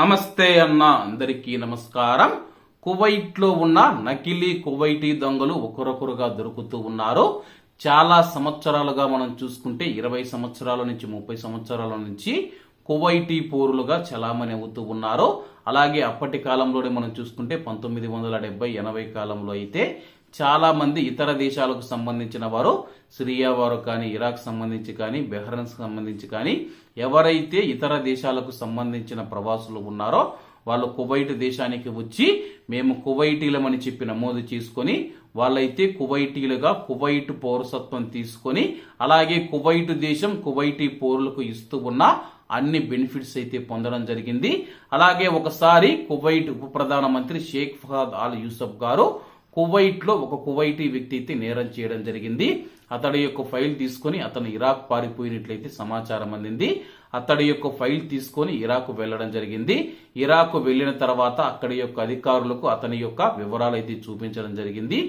నమస్తే అన్న అందరికీ నమస్కారం. కువైట్లో ఉన్న నకిలీ కువైటీ దొంగలు ఒకరొకరుగా దొరుకుతూ ఉన్నారు. చాలా సంవత్సరాలుగా మనం చూసుకుంటే ఇరవై సంవత్సరాల నుంచి ముప్పై సంవత్సరాల నుంచి కువైటీ పోరులుగా చలామణి అవుతూ ఉన్నారు. అలాగే అప్పటి కాలంలోనే మనం చూసుకుంటే పంతొమ్మిది వందల డెబ్బై ఎనభై కాలంలో అయితే చాలా మంది ఇతర దేశాలకు సంబంధించిన వారు సిరియా వారు కానీ ఇరాక్ సంబంధించి కానీ బెహ్రన్ సంబంధించి కానీ ఎవరైతే ఇతర దేశాలకు సంబంధించిన ప్రవాసులు ఉన్నారో వాళ్ళు కువైట్ దేశానికి వచ్చి మేము కువైటీలమని చెప్పి నమోదు చేసుకొని వాళ్ళైతే కువైటీలుగా కువైట్ పౌరసత్వం తీసుకొని అలాగే కువైట్ దేశం కువైటీ పౌరులకు ఇస్తూ ఉన్న అన్ని బెనిఫిట్స్ అయితే పొందడం జరిగింది. అలాగే ఒకసారి కువైట్ ఉప ప్రధానమంత్రి షేక్ ఫహాద్ ఆల్ యూసఫ్ గారు కువైట్లో ఒక కువైటీ వ్యక్తి అయితే నేరం చేయడం జరిగింది. అతడి యొక్క ఫైల్ తీసుకొని అతను ఇరాక్ పారిపోయినట్లయితే సమాచారం అందింది. అతడి యొక్క ఫైల్ తీసుకొని ఇరాక్ వెళ్ళడం జరిగింది. ఇరాక్ వెళ్ళిన తర్వాత అక్కడి యొక్క అధికారులకు అతని యొక్క వివరాలు అయితే చూపించడం జరిగింది.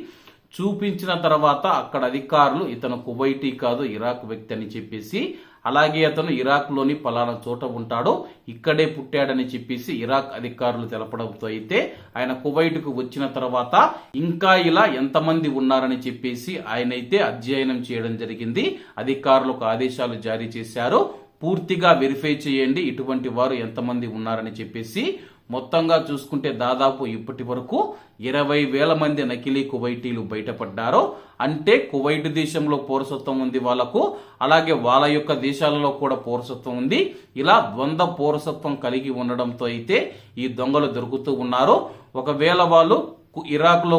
చూపించిన తర్వాత అక్కడ అధికారులు ఇతను కువైటీ కాదు ఇరాక్ వ్యక్తి అని చెప్పేసి అలాగే అతను ఇరాక్లోని పలానా చోట ఉంటాడో. ఇక్కడే పుట్టాడని చెప్పేసి ఇరాక్ అధికారులు తెలపడంతో అయితే ఆయన కువైట్కు వచ్చిన తర్వాత ఇంకా ఇలా ఎంతమంది ఉన్నారని చెప్పేసి ఆయనైతే అధ్యయనం చేయడం జరిగింది. అధికారులకు ఆదేశాలు జారీ చేశారు. పూర్తిగా వెరిఫై చేయండి. ఇటువంటి వారు ఎంతమంది ఉన్నారని చెప్పేసి మొత్తంగా చూసుకుంటే దాదాపు ఇప్పటి వరకు ఇరవై వేల మంది నకిలీ కువైటీలు బయటపడ్డారు. అంటే కువైట్ దేశంలో పౌరసత్వం ఉంది వాళ్ళకు అలాగే వాళ్ళ యొక్క దేశాలలో కూడా పౌరసత్వం ఉంది. ఇలా ద్వంద్వ పౌరసత్వం కలిగి ఉండడంతో అయితే ఈ దొంగలు దొరుకుతూ ఉన్నారు. ఒకవేళ వాళ్ళు కు-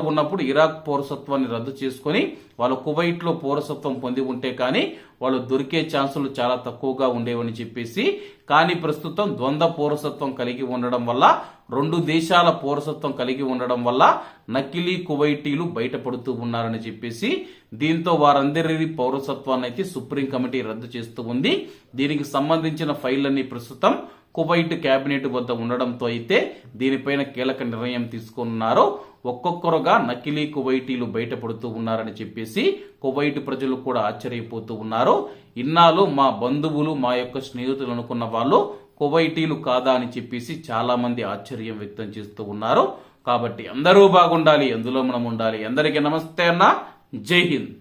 ఉన్నప్పుడు ఇరాక్ పౌరసత్వాన్ని రద్దు చేసుకొని వాళ్ళు కువైట్లో పౌరసత్వం పొంది ఉంటే కానీ వాళ్ళు దొరికే ఛాన్సులు చాలా తక్కువగా ఉండేవని చెప్పేసి కానీ ప్రస్తుతం ద్వంద్వ పౌరసత్వం కలిగి ఉండడం వల్ల రెండు దేశాల పౌరసత్వం కలిగి ఉండడం వల్ల నకిలీ కువైటీలు బయటపడుతూ ఉన్నారని చెప్పేసి దీంతో వారందరి పౌరసత్వాన్ని అయితే సుప్రీం కమిటీ రద్దు చేస్తూ ఉంది. దీనికి సంబంధించిన ఫైళ్ళన్నీ ప్రస్తుతం కువైట్ కేబినెట్ వద్ద ఉండడంతో అయితే దీనిపైన కీలక నిర్ణయం తీసుకున్నారు ఒక్కొక్కరుగా నకిలీ కువైటీలు బయటపడుతూ ఉన్నారని చెప్పేసి కువైట్ ప్రజలు కూడా ఆశ్చర్యపోతూ ఉన్నారు. ఇన్నాళ్ళు మా బంధువులు మా యొక్క స్నేహితులు అనుకున్న వాళ్ళు కువైటీలు కాదా అని చెప్పేసి చాలా మంది ఆశ్చర్యం వ్యక్తం చేస్తూ ఉన్నారు. కాబట్టి అందరూ బాగుండాలి అందులో మనం ఉండాలి. అందరికీ నమస్తే అన్న. జై హింద్.